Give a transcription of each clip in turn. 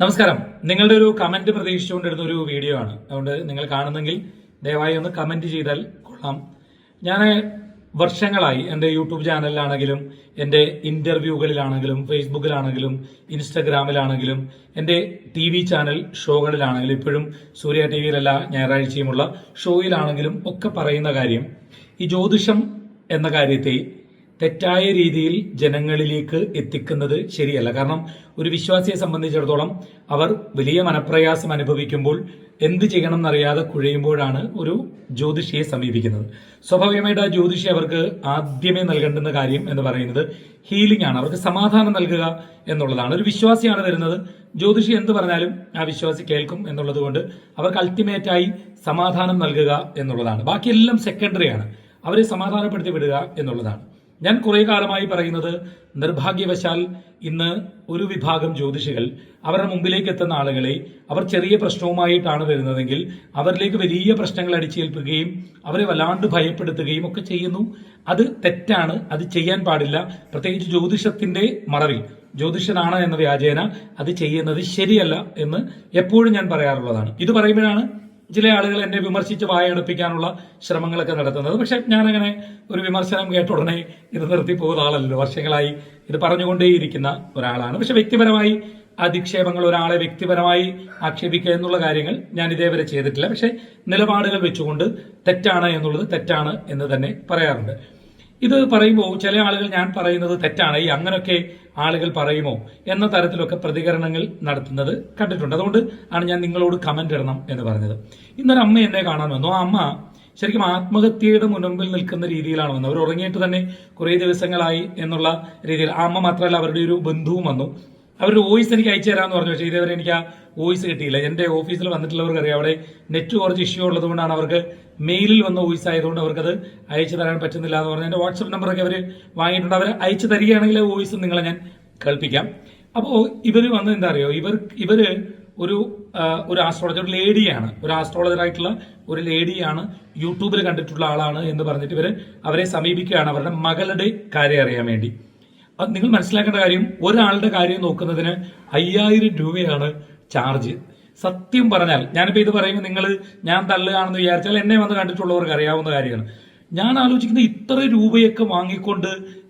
നമസ്കാരം. നിങ്ങളുടെ ഒരു കമന്റ് പ്രതീക്ഷിച്ചുകൊണ്ടിരുന്ന ഒരു വീഡിയോ ആണ്. അതുകൊണ്ട് നിങ്ങൾ കാണുന്നെങ്കിൽ ദയവായി ഒന്ന് കമന്റ് ചെയ്താൽ കൊള്ളാം. ഞാൻ വർഷങ്ങളായി എന്റെ യൂട്യൂബ് ചാനലിലാണെങ്കിലും എന്റെ ഇന്റർവ്യൂകളിലാണെങ്കിലും ഫേസ്ബുക്കിലാണെങ്കിലും ഇൻസ്റ്റഗ്രാമിലാണെങ്കിലും എന്റെ ടി വി ചാനൽ ഷോകളിലാണെങ്കിലും ഇപ്പോഴും സൂര്യ ടി വിയിലല്ല ഞായറാഴ്ചയുമുള്ള ഷോയിലാണെങ്കിലും ഒക്കെ പറയുന്ന കാര്യം ഈ ജ്യോതിഷം എന്ന കാര്യത്തെ തെറ്റായ രീതിയിൽ ജനങ്ങളിലേക്ക് എത്തിക്കുന്നത് ശരിയല്ല. കാരണം ഒരു വിശ്വാസിയെ സംബന്ധിച്ചിടത്തോളം അവർ വലിയ മനപ്രയാസം അനുഭവിക്കുമ്പോൾ എന്ത് ചെയ്യണം എന്നറിയാതെ കുഴയുമ്പോഴാണ് ഒരു ജ്യോതിഷിയെ സമീപിക്കുന്നത്. സ്വാഭാവികമായിട്ട് ആ ജ്യോതിഷി അവർക്ക് ആദ്യമേ നൽകേണ്ടുന്ന കാര്യം എന്ന് പറയുന്നത് ഹീലിംഗ് ആണ്. അവർക്ക് സമാധാനം നൽകുക എന്നുള്ളതാണ്. ഒരു വിശ്വാസിയാണ് വരുന്നത്. ജ്യോതിഷി എന്ത് പറഞ്ഞാലും ആ വിശ്വാസി കേൾക്കും എന്നുള്ളത് കൊണ്ട് അവർക്ക് അൾട്ടിമേറ്റായി സമാധാനം നൽകുക എന്നുള്ളതാണ്. ബാക്കിയെല്ലാം സെക്കൻഡറിയാണ് അവരെ സമാധാനപ്പെടുത്തി വിടുക എന്നുള്ളതാണ്. ഞാൻ കുറേ കാലമായി പറയുന്നത് നിർഭാഗ്യവശാൽ ഇന്ന് ഒരു വിഭാഗം ജ്യോതിഷികൾ അവരുടെ മുമ്പിലേക്ക് എത്തുന്ന ആളുകളെ അവർ ചെറിയ പ്രശ്നവുമായിട്ടാണ് വരുന്നതെങ്കിൽ അവരിലേക്ക് വലിയ പ്രശ്നങ്ങൾ അടിച്ചേൽപ്പിക്കുകയും അവരെ വല്ലാണ്ട് ഭയപ്പെടുത്തുകയും ഒക്കെ ചെയ്യുന്നു. അത് തെറ്റാണ്. അത് ചെയ്യാൻ പാടില്ല. പ്രത്യേകിച്ച് ജ്യോതിഷത്തിന്റെ മറവിൽ ജ്യോതിഷനാണ് എന്ന വ്യാജേന അത് ചെയ്യുന്നത് ശരിയല്ല എന്ന് എപ്പോഴും ഞാൻ പറയാറുള്ളതാണ്. ഇത് പറയുമ്പോഴാണ് ചില ആളുകൾ എന്നെ വിമർശിച്ച് വായടപ്പിക്കാനുള്ള ശ്രമങ്ങളൊക്കെ നടത്തുന്നത്. പക്ഷെ ഞാനങ്ങനെ ഒരു വിമർശനം കേട്ട ഉടനെ ഇത് നിർത്തി പോകുന്ന ആളല്ലോ വർഷങ്ങളായി ഇത് പറഞ്ഞുകൊണ്ടേയിരിക്കുന്ന ഒരാളാണ്. പക്ഷെ വ്യക്തിപരമായി അധിക്ഷേപങ്ങൾ ഒരാളെ വ്യക്തിപരമായി ആക്ഷേപിക്കുക എന്നുള്ള കാര്യങ്ങൾ ഞാൻ ഇതേവരെ ചെയ്തിട്ടില്ല. പക്ഷെ നിലപാടുകൾ വെച്ചുകൊണ്ട് തെറ്റാണ് എന്നുള്ളത് തെറ്റാണ് എന്ന് തന്നെ പറയാറുണ്ട്. ഇത് പറയുമ്പോൾ ചില ആളുകൾ ഞാൻ പറയുന്നത് തെറ്റാണ്. ഈ അങ്ങനെയൊക്കെ ആളുകൾ പറയുമോ? എന്ന തരത്തിലൊക്കെ പ്രതികരണങ്ങൾ നടത്തുന്നത് കണ്ടിട്ടുണ്ട്. അതുകൊണ്ട് ആണ് ഞാൻ നിങ്ങളോട് കമന്റ് ഇടണം എന്ന് പറഞ്ഞത്. ഇന്നൊരു അമ്മ എന്നെ കാണാൻ വന്നു. ആ അമ്മ ശരിക്കും ആത്മഹത്യയുടെ മുൻപിൽ നിൽക്കുന്ന രീതിയിലാണ് വന്നത്. അവർ ഉറങ്ങിയിട്ട് തന്നെ കുറേ ദിവസങ്ങളായി എന്നുള്ള രീതിയിൽ ആ അമ്മ മാത്രമല്ല അവരുടെ ഒരു ബന്ധുവും വന്നു. അവരുടെ വോയിസ് എനിക്ക് അയച്ചു തരാമെന്ന് പറഞ്ഞു. പക്ഷേ ഇതേവരെ എനിക്ക് ആ വോയിസ് കിട്ടിയില്ല. എന്റെ ഓഫീസിൽ വന്നിട്ടുള്ളവർക്ക് അറിയാം അവിടെ നെറ്റ് കുറച്ച് ഇഷ്യൂ ഉള്ളതുകൊണ്ടാണ് അവർക്ക് മെയിലിൽ വന്ന വോയിസ് ആയതുകൊണ്ട് അവർക്കത് അയച്ചു തരാൻ പറ്റുന്നില്ല എന്ന് പറഞ്ഞു. എന്റെ വാട്സപ്പ് നമ്പറൊക്കെ അവർ വാങ്ങിയിട്ടുണ്ട്. അവർ അയച്ചു തരികയാണെങ്കിൽ വോയിസ് നിങ്ങളെ ഞാൻ കേൾപ്പിക്കാം. അപ്പോൾ ഇവർ വന്ന് എന്താ അറിയോ? ഇവർ ഇവർ ഒരു ഒരു ആസ്ട്രോളജർ ഒരു ലേഡിയാണ്. ഒരു ആസ്ട്രോളജർ ആയിട്ടുള്ള ഒരു ലേഡിയാണ് യൂട്യൂബിൽ കണ്ടിട്ടുള്ള ആളാണ് എന്ന് പറഞ്ഞിട്ട് ഇവർ അവരെ സമീപിക്കുകയാണ്. അവരുടെ മകളുടെ കാര്യം അറിയാൻ വേണ്ടി. അത് നിങ്ങൾ മനസ്സിലാക്കേണ്ട കാര്യം ഒരാളുടെ കാര്യം നോക്കുന്നതിന് അയ്യായിരം രൂപയാണ് ചാർജ്. സത്യം പറഞ്ഞാൽ ഞാനിപ്പോൾ ഇത് പറയുമ്പോൾ നിങ്ങൾ ഞാൻ തള്ളുകയാണെന്ന് വിചാരിച്ചാൽ എന്നെ വന്ന് കണ്ടിട്ടുള്ളവർക്ക് അറിയാവുന്ന കാര്യമാണ്. ഞാൻ ആലോചിക്കുന്നത് ഇത്ര രൂപയൊക്കെ വാങ്ങിക്കൊണ്ട്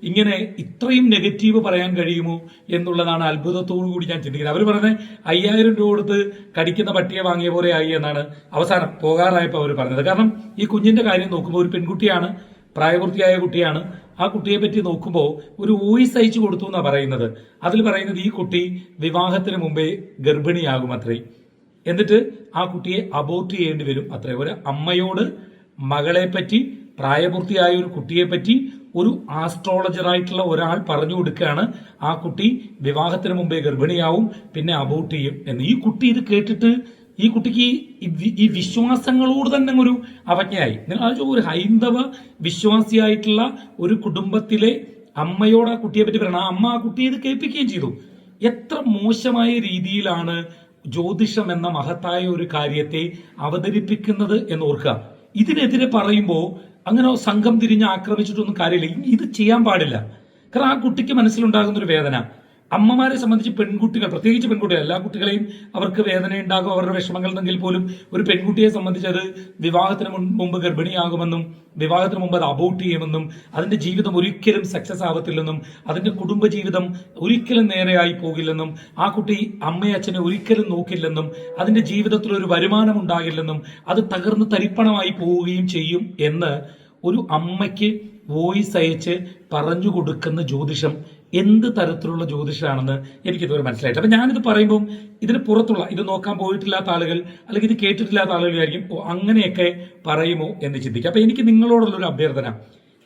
ഇങ്ങനെ ഇത്രയും നെഗറ്റീവ് പറയാൻ കഴിയുമോ എന്നുള്ളതാണ് അത്ഭുതത്തോടു കൂടി ഞാൻ ചിന്തിക്കുന്നത്. അവർ പറഞ്ഞത് അയ്യായിരം രൂപ കൊടുത്ത് കടിക്കുന്ന പട്ടിയെ വാങ്ങിയ പോലെ ആയി എന്നാണ് അവസാനം പോകാറായപ്പോൾ അവർ പറഞ്ഞത്. കാരണം ഈ കുഞ്ഞിന്റെ കാര്യം നോക്കുമ്പോൾ ഒരു പെൺകുട്ടിയാണ് പ്രായപൂർത്തിയായ കുട്ടിയാണ് ആ കുട്ടിയെ പറ്റി നോക്കുമ്പോൾ ഒരു വോയിസ് അയച്ചു കൊടുത്തു എന്നാണ് പറയുന്നത്. അതിൽ പറയുന്നത് ഈ കുട്ടി വിവാഹത്തിന് മുമ്പേ ഗർഭിണിയാകും അത്രേ. എന്നിട്ട് ആ കുട്ടിയെ അബോർട്ട് ചെയ്യേണ്ടി വരും അത്രേ. ഒരു അമ്മയോട് മകളെ പറ്റി പ്രായപൂർത്തിയായ ഒരു കുട്ടിയെ പറ്റി ഒരു ആസ്ട്രോളജറായിട്ടുള്ള ഒരാൾ പറഞ്ഞു കൊടുക്കുകയാണ്. ആ കുട്ടി വിവാഹത്തിന് മുമ്പേ ഗർഭിണിയാവും പിന്നെ അബോർട്ട് ചെയ്യും. എന്ന് ഈ കുട്ടി ഇത് കേട്ടിട്ട് ഈ കുട്ടിക്ക് ഈ വിശ്വാസങ്ങളോട് തന്നെ ഒരു അവജ്ഞയായി. നിങ്ങൾ ഒരു ഹൈന്ദവ വിശ്വാസിയായിട്ടുള്ള ഒരു കുടുംബത്തിലെ അമ്മയോട് ആ കുട്ടിയെ പറ്റി പറയണം. ആ അമ്മ ആ കുട്ടിയെ ഇത് കേൾപ്പിക്കുകയും ചെയ്തു. എത്ര മോശമായ രീതിയിലാണ് ജ്യോതിഷം എന്ന മഹത്തായ ഒരു കാര്യത്തെ അവതരിപ്പിക്കുന്നത് എന്ന് ഓർക്കുക ഇതിനെതിരെ പറയുമ്പോൾ അങ്ങനെ സംഘം തിരിഞ്ഞ് ആക്രമിച്ചിട്ടൊന്നും കാര്യമില്ല. ഇത് ചെയ്യാൻ പാടില്ല. കാരണം ആ കുട്ടിക്ക് മനസ്സിലുണ്ടാകുന്ന ഒരു വേദന. അമ്മമാരെ സംബന്ധിച്ച് പെൺകുട്ടികൾ പ്രത്യേകിച്ച് പെൺകുട്ടികൾ എല്ലാ കുട്ടികളെയും അവർക്ക് വേദന ഉണ്ടാകും അവരുടെ വിഷമങ്ങൾ ഉണ്ടെങ്കിൽ പോലും ഒരു പെൺകുട്ടിയെ സംബന്ധിച്ച് അത് വിവാഹത്തിന് മുമ്പ് ഗർഭിണിയാകുമെന്നും വിവാഹത്തിന് മുമ്പ് അത് അബോട്ട് ചെയ്യുമെന്നും അതിന്റെ ജീവിതം ഒരിക്കലും സക്സസ് ആവത്തില്ലെന്നും അതിന്റെ കുടുംബജീവിതം ഒരിക്കലും നേരെയായി പോകില്ലെന്നും ആ കുട്ടി അമ്മയച്ഛനെ ഒരിക്കലും നോക്കില്ലെന്നും അതിന്റെ ജീവിതത്തിൽ ഒരു വരുമാനം ഉണ്ടാകില്ലെന്നും അത് തകർന്ന് തരിപ്പണമായി പോവുകയും ചെയ്യും എന്ന് ഒരു അമ്മയ്ക്ക് വോയിസ് അയച്ച് പറഞ്ഞു കൊടുക്കുന്ന ജ്യോതിഷം എന്ത് തരത്തിലുള്ള ജ്യോതിഷാണെന്ന് എനിക്കിതുവരെ മനസ്സിലായിട്ട് അപ്പൊ ഞാനിത് പറയുമ്പോൾ ഇതിന് പുറത്തുള്ള ഇത് നോക്കാൻ പോയിട്ടില്ലാത്ത ആളുകൾ അല്ലെങ്കിൽ ഇത് കേട്ടിട്ടില്ലാത്ത ആളുകൾ വിചാരിക്കും ഓ അങ്ങനെയൊക്കെ പറയുമോ എന്ന് ചിന്തിക്കുക. അപ്പൊ എനിക്ക് നിങ്ങളോടുള്ളൊരു അഭ്യർത്ഥന.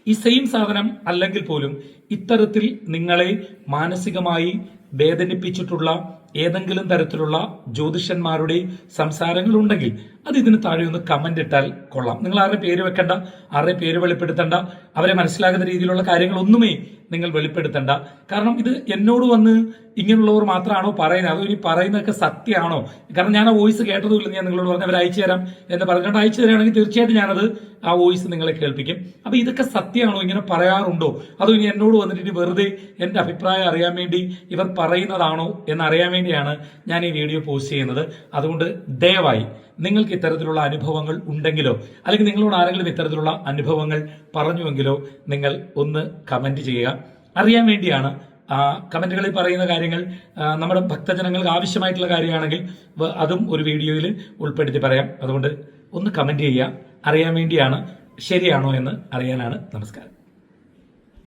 ഈ സെയിം സാധനം അല്ലെങ്കിൽ പോലും ഇത്തരത്തിൽ നിങ്ങളെ മാനസികമായി വേദനിപ്പിച്ചിട്ടുള്ള ഏതെങ്കിലും തരത്തിലുള്ള ജ്യോതിഷന്മാരുടെ സംസാരങ്ങൾ ഉണ്ടെങ്കിൽ അത് ഇതിന് താഴെ ഒന്ന് കമന്റ് ഇട്ടാൽ കൊള്ളാം. നിങ്ങൾ ആരുടെ പേര് വെക്കണ്ട ആരുടെ പേര് വെളിപ്പെടുത്തണ്ട അവരെ മനസ്സിലാകുന്ന രീതിയിലുള്ള കാര്യങ്ങളൊന്നുമേ നിങ്ങൾ വെളിപ്പെടുത്തണ്ട. കാരണം ഇത് എന്നോട് വന്ന് ഇങ്ങനെയുള്ളവർ മാത്രമാണോ പറയുന്നത്? അതോ ഇനി പറയുന്നതൊക്കെ സത്യമാണോ? കാരണം ഞാൻ ആ വോയിസ് കേട്ടതുമില്ല. ഞാൻ നിങ്ങളോട് പറഞ്ഞ അവർ അയച്ചു തരാം എന്ന് പറഞ്ഞുകൊണ്ട് അയച്ചു തരാണെങ്കിൽ തീർച്ചയായിട്ടും ഞാനത് ആ വോയിസ് നിങ്ങളെ കേൾപ്പിക്കും. അപ്പൊ ഇതൊക്കെ സത്യമാണോ? ഇങ്ങനെ പറയാറുണ്ടോ? അതോ ഇനി എന്നോട് വന്നിട്ട് ഇനി വെറുതെ എന്റെ അഭിപ്രായം അറിയാൻ വേണ്ടി ഇവർ പറയുന്നതാണോ എന്ന് അറിയാൻ വേണ്ടിയാണ് ഞാൻ ഈ വീഡിയോ പോസ്റ്റ് ചെയ്യുന്നത്. അതുകൊണ്ട് ദയവായി നിങ്ങൾക്ക് ഇത്തരത്തിലുള്ള അനുഭവങ്ങൾ ഉണ്ടെങ്കിലോ അല്ലെങ്കിൽ നിങ്ങളോട് ആരെങ്കിലും ഇത്തരത്തിലുള്ള അനുഭവങ്ങൾ പറഞ്ഞുവെങ്കിലോ നിങ്ങൾ ഒന്ന് കമന്റ് ചെയ്യുക. അറിയാൻ വേണ്ടിയാണ് കമന്റുകളിൽ പറയുന്ന കാര്യങ്ങൾ നമ്മുടെ ഭക്തജനങ്ങൾക്ക് ആവശ്യമായിട്ടുള്ള കാര്യമാണെങ്കിൽ അതും ഒരു വീഡിയോയിൽ ഉൾപ്പെടുത്തി പറയാം. അതുകൊണ്ട് ഒന്ന് കമന്റ് ചെയ്യുക അറിയാൻ വേണ്ടിയാണ് ശരിയാണോ എന്ന് അറിയാനാണ് നമസ്കാരം.